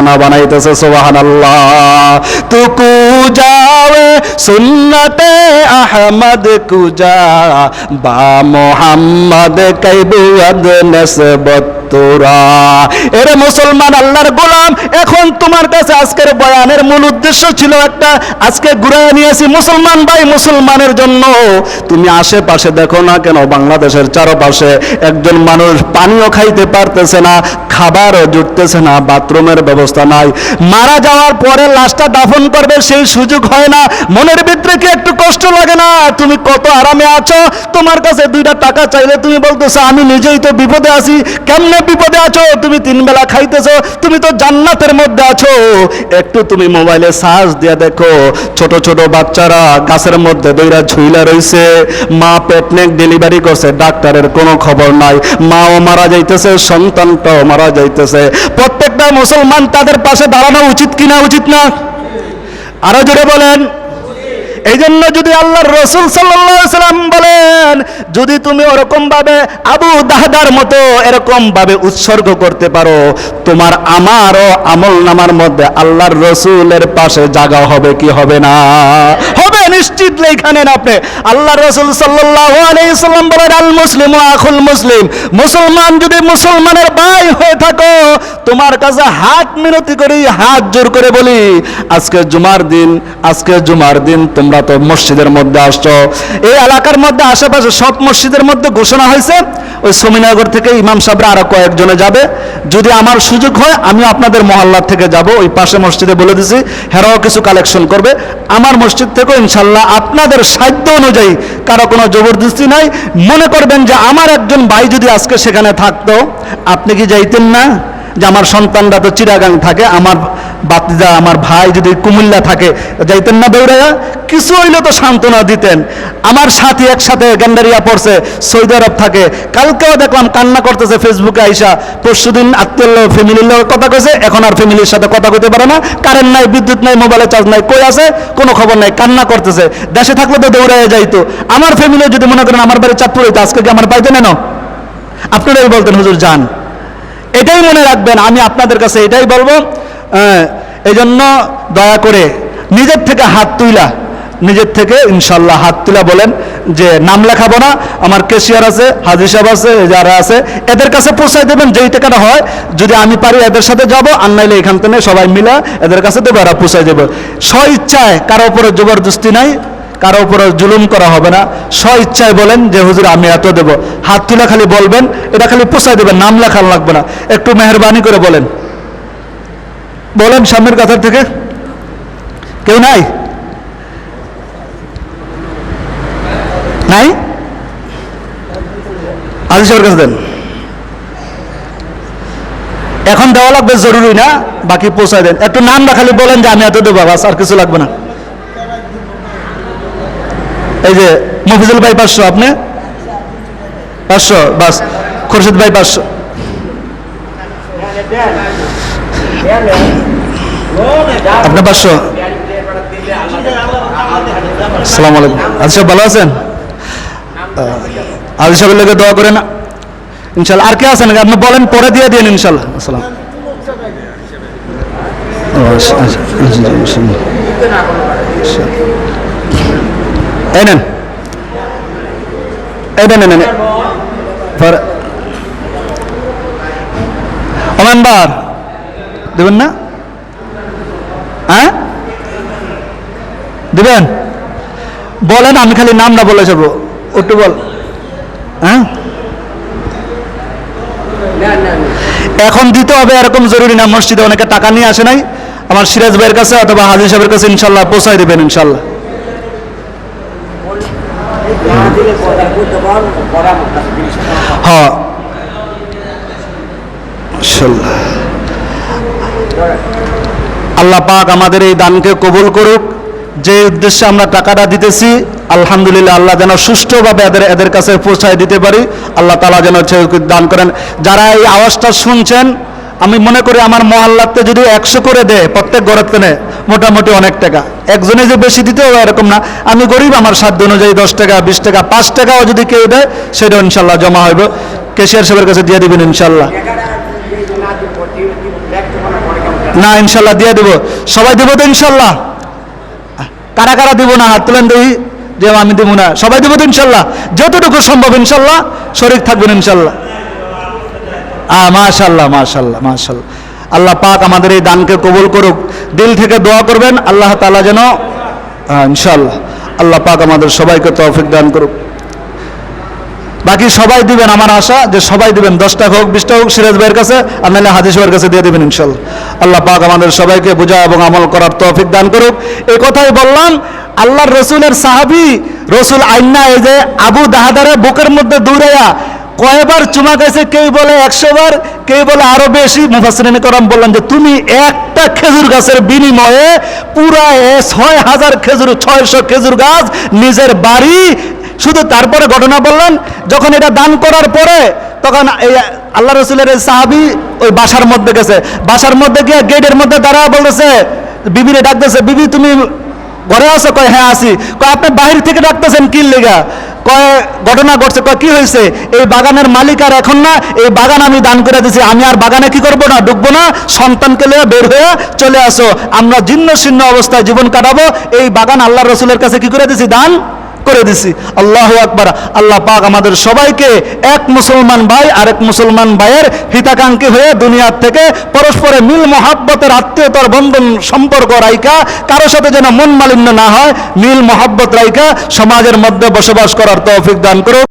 খানা বানাইতেছে সোহান আল্লাহ তুকু যাও সুন্নতে আহমদ কুজা বা মোহাম্মদ কাইবুয়াদ নসবত। তোরা। এরে মুসলমান আল্লাহর গোলাম, এখন তোমার কাছে আজকের বয়ানের মূল উদ্দেশ্য ছিল একটা। আজকে ঘুরায় নিয়েছি মুসলমান ভাই মুসলমানের জন্য। তুমি আশেপাশে দেখো না কেন, বাংলাদেশের চারপাশে একজন মানুষ পানিও খাইতে পারতেছে না, খাবারও জুটতেছে না, বাথরুমের ব্যবস্থা নাই। মারা যাওয়ার পরে লাশটা দাফন করবে, সেই সুযোগ হয় না। মনের ভিতরে কি একটু কষ্ট লাগে না? তুমি কত আরামে আছো? তোমার কাছে দুইটা টাকা চাইলে তুমি বলতেছো, আমি নিজেই তো বিপদে আছি, কেমনে বিপদে আছো, তুমি তিন বেলা খাইতেছো, তুমি তো জান্নাতের মধ্যে আছো। একটু তুমি মোবাইলে সার্চ দিয়ে দেখো, ছোট ছোট বাচ্চারা গাছের মধ্যে দইরা ঝুইলা রইছে। মা পেটনেক ডেলিভারি করছে, ডাক্তারের কোনো খবর নাই। মাও মারা যাইতেছে, সন্তানটাও মারা যাইতেছে। প্রত্যেকটা মুসলমান তাদের পাশে দাঁড়ানো উচিত কিনা উচিত না? আরও জোরে বলেন। এই জন্য যদি আল্লাহর রসুল সাল্লাম বলেন, যদি তুমি ওরকম ভাবে আবু দাহদার মতো এরকম ভাবে উৎসর্গ করতে পারো, তোমার আমারও আমল নামার মধ্যে আল্লাহর রসুলের পাশে জাগা হবে কি হবে না? হবে নিশ্চিত লেখানেন আপনি। আল্লাহ রসুল সাল্লাহ আলাইসাল্লাম বলেন, আল মুসলিম আখুল মুসলিম। মুসলমান যদি মুসলমানের ভাই হয়ে থাকো, তোমার কাছে হাত মিনতি করি, হাত জোর করে বলি, আজকে জুমার দিন, আজকে জুমার দিন তোমরা তো মসজিদের মধ্যে আসছো। এই এলাকার মধ্যে আশেপাশে সব মসজিদের মধ্যে ঘোষণা হয়েছে, ওই সমিনগর থেকে ইমাম সাহেবরা আরও কয়েকজনে যাবে। যদি আমার সুযোগ হয় আমি আপনাদের মহল্লার থেকে যাব। ওই পাশে মসজিদে বলে দিছি, হেরাও কিছু কালেকশন করবে। আমার মসজিদ থেকেও ইনশাল্লাহ আপনাদের সাধ্য অনুযায়ী কারও কোনো জবরদস্তি নাই। মনে করবেন যে আমার একজন ভাই যদি আজকে সেখানে থাকতো, আপনি কি যাইতেন না? যে আমার সন্তানরা তো চিরাগাং থাকে, আমার বাতিজা আমার ভাই যদি কুমিল্লা থাকে, যাইতেন না দৌড়াইয়া, কিছু হইলে তো সান্ত্বনা দিতেন। আমার সাথী একসাথে গ্যান্ডারিয়া পড়ছে, সৌদি আরব থাকে। কালকেও দেখলাম কান্না করতেছে ফেসবুকে আইসা, পরশুদিন আত্মীয় ফ্যামিলির লোক কথা কইছে, এখন আর ফ্যামিলির সাথে কথা কইতে পারে না। কারেন্ট নাই, বিদ্যুৎ নাই মোবাইলে চার্জ নাই, কই আছে? কোনো খবর নাই, কান্না করতেছে। দেশে থাকলে তো দৌড়াইয়া যাইতো। আমার ফ্যামিলি যদি মনে করেন আমার বাড়ি চাঁদপুর হইতো, আজকে কি আমার পাইতেন না আপনারাই বলতেন, হুজুর, যান। এটাই মনে রাখবেন আমি আপনাদের কাছে এটাই বলব আহ, এই জন্য দয়া করে নিজের থেকে হাত তুইলা নিজের থেকে ইনশাল্লাহ হাত তুলা বলেন যে নাম লেখাবো না আমার কেশিয়ার আছে হাজি সাহেব আছে যারা আছে এদের কাছে পৌঁছাই দেবেন যেই টাকাটা হয় যদি আমি পারি এদের সাথে যাব আর নাইলে এখান থেকে সবাই মিলে এদের কাছে দেবো এরা পৌঁছাই দেবো। স্ব ইচ্ছায় কারও উপরে জবরদস্তি নাই কারও উপরে জুলুম করা হবে না। স্ব ইচ্ছায় বলেন যে, হুজুর, আমি এত দেব। হাত তুলে খালি বলবেন, এটা খালি পোষায় দেবেন, নাম লেখা লাগবে না। একটু মেহরবানি করে বলেন। বলেন সামনের কাতার থেকে। কেউ নাই? নাই? আজি সাহেবের কাছে দেন। এখন দেওয়া লাগবে জরুরি না, বাকি পৌঁছায় দেন। একটু নামটা খালি বলেন যে, আমি এত দেবো, বাস, আর কিছু লাগবে না। এই যে মফিজুল ভাই পাঁচশো আপনি? পাঁচশো বাস। খুরশিদ ভাই পাঁচশো। আপনি পাঁচশো। সালাম আলাইকুম। আজ সব ভালো আছেন? আজ সবের লোকে দোয়া করেন। ইনশাল্লাহ। আর কে আছেন? আপনি বলেন পরে দিয়ে দিন ইনশাল্লাহ। আসসালাম। ও, আচ্ছা, আচ্ছা, আচ্ছা, আচ্ছা। এই নেন এই নেন দেবেন না হ্যাঁ দেবেন বলেন আমি খালি নামটা বলে যাব একটু বল। হ্যাঁ এখন দিতে হবে এরকম জরুরি না। মসজিদে অনেকে টাকা নিয়ে আসে নাই। আমার সিরাজ ভাইয়ের কাছে অথবা হাজির সাহেবের কাছে ইনশাল্লাহ পৌঁছাই দেবেন ইনশাল্লাহ। হ্যাঁ। আল্লাহ পাক আমাদের এই দানকে কবুল করুক। যে উদ্দেশ্যে আমরা টাকাটা দিতেছি, আলহামদুলিল্লাহ আল্লাহ যেন সুষ্ঠুভাবে এদের এদের কাছে পৌঁছায় দিতে পারি। আল্লাহ তালা যেন দান করেন। যারা এই আওয়াজটা শুনছেন আমি মনে করি আমার মহল্লাতে যদি একশো করে দেয়, প্রত্যেক ঘরের তেনে মোটামুটি অনেক টাকা। একজনে যে বেশি দিতে হবে এরকম না। আমি গরিব, আমার সাধ্য অনুযায়ী দশ টাকা, বিশ টাকা, পাঁচ টাকাও যদি কেউ দেয়, সেটা ইনশাল্লাহ জমা হইব। কেশিয়ার সাহেবের কাছে দিয়ে দিবেন ইনশাল্লাহ। না, ইনশাল্লাহ দিয়ে দেবো। সবাই দেবো তো ইনশাল্লাহ? কারা কারা দিব না? হাত তুলেন দেখি। যে আমি দেবো না, সবাই দেবো তো ইনশাল্লাহ? যতটুকু সম্ভব ইনশাল্লাহ শরীর থাকবেন ইনশাল্লাহ। মাশাল্লাহ মাশাল্লাহ মাশাল্লাহ আল্লাহ পাক আমাদের এই দানকে কবুল করুক। দিল থেকে দোয়া করবেন, আল্লাহ তাআলা যেন ইনশাল্লাহ আল্লাহ পাক আমাদের সবাইকে তৌফিক দান করুক। বাকি সবাই দিবেন আমার আশা যে সবাই দিবেন। দশটা হোক, বিশটা হোক, সিরাজ ভাইয়ের কাছে, আর নাহলে হাদিস ভাইয়ের কাছে দিয়ে দেবেন ইনশাল্লাহ আল্লাহ পাক আমাদের সবাইকে বোঝা এবং আমল করার তৌফিক দান করুক। এই কথাই বললাম, আল্লাহর রসুলের সাহাবি, রসুল আইনা এই যে আবু দাহাদারে বুকের মধ্যে দৌড়াইয়া কয়বার চুমা গেছে কেউ বলে একশো বার কেউ বলে আরও বেশি। মুফাসরিন বললেন যে, তুমি একটা খেজুর গাছের বিনিময়ে পুরা ছয় হাজার খেজুর, ছয়শো খেজুর গাছ নিজের বাড়ি শুধু তারপরে ঘটনা বললেন, যখন এটা দান করার পরে তখন এই আল্লাহ রসুলের সাহাবি ওই বাসার মধ্যে গেছে। বাসার মধ্যে গিয়ে গেটের মধ্যে দাঁড়া বলতেছে, বিবিরে ডাকতেছে, বিবি তুমি ঘরে আছো? কয় হ্যাঁ আসি কয়, আপনি বাহির থেকে ডাকতেছেন কি লেগা? কয় ঘটনা ঘটছে, কয় কি হয়েছে? এই বাগানের মালিক আর এখন না, এই বাগান আমি দান করে দিছি। আমি আর বাগানে কি করব না ঢুকবো না? সন্তানকে লিয়ে বের হয়ে চলে আসো। আমরা জীর্ণ শীর্ণ অবস্থায় জীবন কাটাবো। এই বাগান আল্লাহ রসুলের কাছে কি করে দিছি? দান? করে দিছি। আল্লাহ আকবার। আল্লাহ পাক আমাদের সবাইকে এক মুসলমান ভাই, আরেক মুসলমান ভাইয়ের হিতাকাঙ্ক্ষী হয়ে দুনিয়ার থেকে পরস্পরের মিল, মহাব্বতের আত্মীয়তার বন্ধন, সম্পর্ক রাইকা কারও সাথে যেন মন মালিন্য না হয়, মিল, মহাব্বত রাইকা সমাজের মধ্যে বসবাস করার তৌফিক দান করুক।